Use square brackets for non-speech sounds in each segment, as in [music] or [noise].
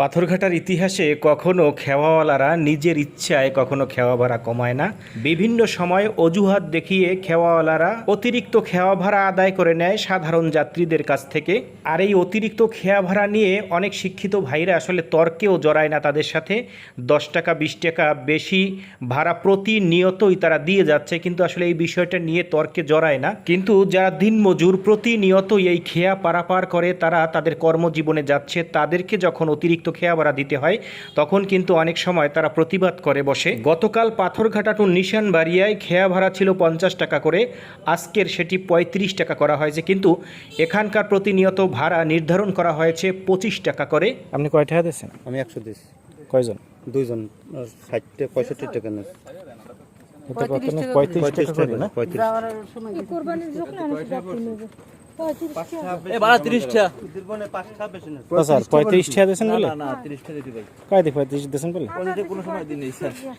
পাথরঘাটার ইতিহাসে কখনো খেওয়াওয়ালারা নিজের ইচ্ছায় কখনো খেওয়া ভাড়া কমায় না। বিভিন্ন সময় অজুহাত দেখিয়ে খেওয়াওয়ালারা অতিরিক্ত খেওয়া ভাড়া আদায় করে নেয় সাধারণ যাত্রীদের কাছ থেকে। আর এই অতিরিক্ত খেয়া ভাড়া নিয়ে অনেক শিক্ষিত ভাইরা আসলে তর্কেও জড়ায় না তাদের সাথে। দশ টাকা, বিশ টাকা বেশি ভাড়া প্রতিনিয়তই তারা দিয়ে যাচ্ছে, কিন্তু আসলে এই বিষয়টা নিয়ে তর্কে জড়ায় না। কিন্তু যারা দিনমজুর প্রতিনিয়তই এই খেয়া পারাপার করে, তারা তাদের কর্মজীবনে যাচ্ছে। তাদেরকে যখন অতিরিক্ত খেয়া ভাড়া দিতে হয় তখন কিন্তু অনেক সময় তারা প্রতিবাদ করে বসে। গতকাল পাথরঘাটা টু নিশান বাড়িয়ায় খেয়া ভাড়া ছিল পঞ্চাশ টাকা করে আজকের সেটি পঁয়ত্রিশ টাকা করা হয়েছে। কিন্তু এখানকার প্রতিনিয়ত ভাড়া নির্ধারণ করা হয়েছে পঁচিশ টাকা করে। আপনি কয় টাকা দিয়েছেন? আমি একশো দিয়েছি। কয়জন? দুইজন ষাট পঁয়ষট্টি টাকা নেই পঁয়ত্রিশ টাকা করে। না?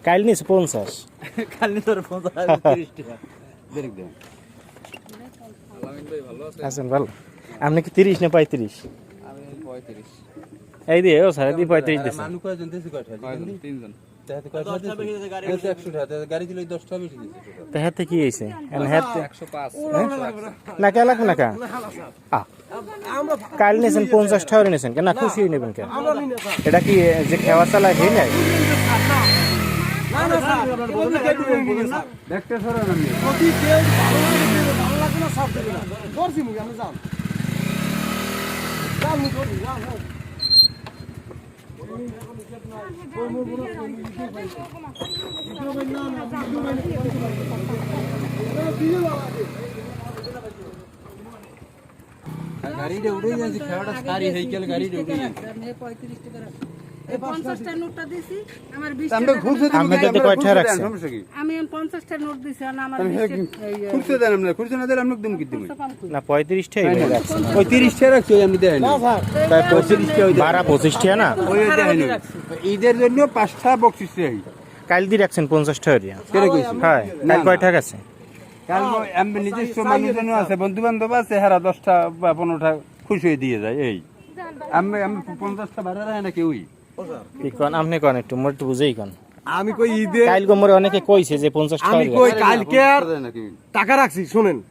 কাল পঞ্চাশ। [laughs] আছেন ভালো। আপনি কি তিরিশ না পঁয়ত্রিশ? পঁয়ত্রিশ। এই দিয়ে ও পঁয়ত্রিশ দিয়েছেন হাতে কি হয়েছে পাঁচ। না। কে লাগবে না কা? আ। কাল নিয়েছেন পঞ্চাশ টাকা নিয়েছেন কেন না খুশি হয়ে নেবেন কেন এটা কি যে খেওয়া চালায় সেই নাই? গাড়িটা উঠে যাচ্ছে খেলাটা সারি হয়ে গেল গাড়িটা উঠে যাচ্ছে পঞ্চাশটা পঞ্চাশটা ঈদের জন্য পাঁচটা বকশিস চাই কাল দিয়ে রাখছেন পঞ্চাশ টাকা দিয়া কেন কইছি? কাল কয় আছে? আমি নিজস্ব মানুষজন আছে বন্ধু বান্ধব আছে হেরা দশটা বা পনেরোটা খুশি হয়ে দিয়ে যায় এই। আমি আমি পঞ্চাশটা ভাড়া রাখে না কেউই। কি কন? আপনি কন একটু মোর একটু বুঝেই কন। আমি কই ঈদে কাল গোমরে অনেকে কইছে যে পঞ্চাশ টাকা আমি কই কালকে। টাকা রাখছি শোনেন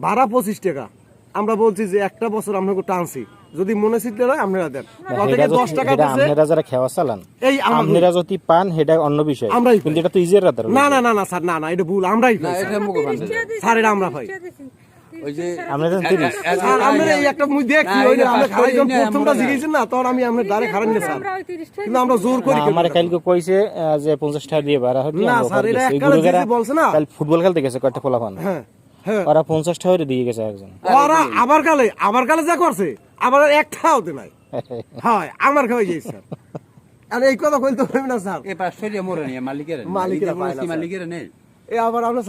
ভাড়া পঁচিশ টাকা। আমরা বলছি যে একটা বছর আপনাকে টানছি। যদি মনে সিটলে হয় আপনারা দেন। না, গত থেকে যদি- দশ টাকা হেডা দিছে আপনারা যারা খেওয়া চালান এই আপনারা যদি পান সেটা অন্য বিষয়। আমরাই কিন্তু এটা তো ইজের রাতার না না না না স্যার না না এটা ভুল আমরাই এটা স্যার। এটা আমরা দিছি। ওই যে আমরা যখন আমরা এই একটা মুই দেখছি ওই যে আমরা খারাই যখন প্রথমটা আমরা- না তখন আমি আমরা ডারে খারাই নিয়ে স্যার। আমরা ওই তিরিশ টাকা কিন্তু আমরা জোর করি আমার কালকে কইছে যে পঞ্চাশ টাকা দিয়ে ভাড়া হচ্ছে না, স্যার, এটা গেছি। এই এককালে গুরুগেরা দিছি বলছে না? কাল ফুটবল খেলতে গেছে কয়েকটা পোলাপান হ্যাঁ হ্যাঁ। ওরা পঞ্চাশ টাকা করে দিয়ে গেছে একজন। ওরা আবার কালে আবার কালে যা করছে আবার আর একটা নাই। [laughs] হয় আমার খাওয়াই যাই স্যার। আর এই কথা কইতে পারবি না স্যার। এ পাঁচশো দিয়ে মোরে নিয়ে মালিকের। মালিকেরা পায় না, স্যার। মালিকের নেই এই আবার আমরা